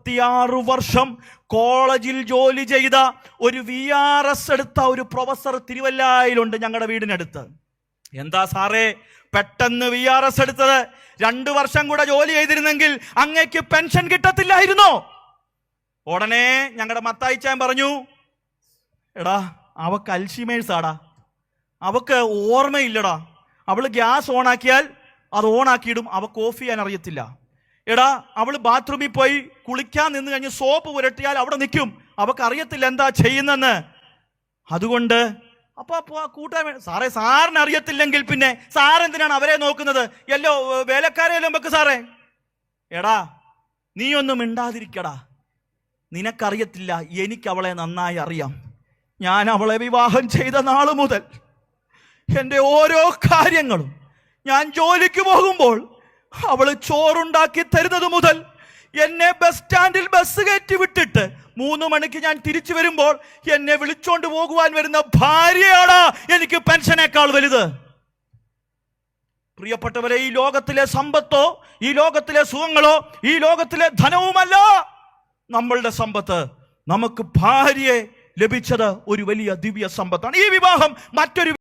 ഇരുപത്തിയാറ് വർഷം കോളേജിൽ ജോലി ചെയ്ത ഒരു വി ആർ എസ് എടുത്ത ഒരു പ്രൊഫസർ തിരുവല്ലായിലുണ്ട് ഞങ്ങളുടെ വീടിനടുത്ത്. എന്താ സാറേ? പെട്ടെന്ന് വി ആർ എസ് എടുത്തത് രണ്ടു വർഷം കൂടെ ജോലി ചെയ്തിരുന്നെങ്കിൽ അങ്ങേക്ക് പെൻഷൻ കിട്ടത്തില്ലായിരുന്നോ? ഉടനെ ഞങ്ങളുടെ മത്തായിച്ചാൻ പറഞ്ഞു എടാ അവക്ക് അൽഷിമേഴ്സ് ആടാ. അവക്ക് ഓർമ്മയില്ലടാ. അവൾ ഗ്യാസ് ഓണാക്കിയാൽ അത് ഓണാക്കിയിടും. അവക്ക് ഓഫ് ചെയ്യാൻ അറിയത്തില്ല. എടാ അവൾ ബാത്റൂമിൽ പോയി കുളിക്കാൻ നിന്ന് കഴിഞ്ഞ് സോപ്പ് പുരട്ടിയാൽ അവിടെ നിൽക്കും. അവൾക്ക് അറിയത്തില്ല എന്താ ചെയ്യുന്നെന്ന് അതുകൊണ്ട് അപ്പൊ അപ്പൊ ആ കൂട്ടാൻ സാറേ സാറിന് അറിയത്തില്ലെങ്കിൽ പിന്നെ സാറെന്തിനാണ് അവരെ നോക്കുന്നത്? എല്ലോ വേലക്കാരെയല്ലോ വെക്ക് സാറേ. എടാ നീ ഒന്നും മിണ്ടാതിരിക്കടാ. നിനക്കറിയത്തില്ല എനിക്ക് അവളെ നന്നായി അറിയാം. ഞാൻ അവളെ വിവാഹം ചെയ്ത നാൾ മുതൽ എന്റെ ഓരോ കാര്യങ്ങളും ഞാൻ ജോലിക്ക് പോകുമ്പോൾ അവൾ ചോറുണ്ടാക്കി തരുന്നത് മുതൽ എന്നെ ബസ് സ്റ്റാൻഡിൽ ബസ് കയറ്റി വിട്ടിട്ട് മൂന്ന് മണിക്ക് ഞാൻ തിരിച്ചു വരുമ്പോൾ എന്നെ വിളിച്ചോണ്ട് പോകുവാൻ വരുന്ന ഭാര്യയാണ് എനിക്ക് പെൻഷനേക്കാൾ വലുത്. പ്രിയപ്പെട്ടവരെ ഈ ലോകത്തിലെ സമ്പത്തോ ഈ ലോകത്തിലെ സുഖങ്ങളോ ഈ ലോകത്തിലെ ധനവുമല്ല നമ്മളുടെ സമ്പത്ത്. നമുക്ക് ഭാര്യയെ ലഭിച്ചത് ഒരു വലിയ ദിവ്യ സമ്പത്താണ്. ഈ വിവാഹം മറ്റൊരു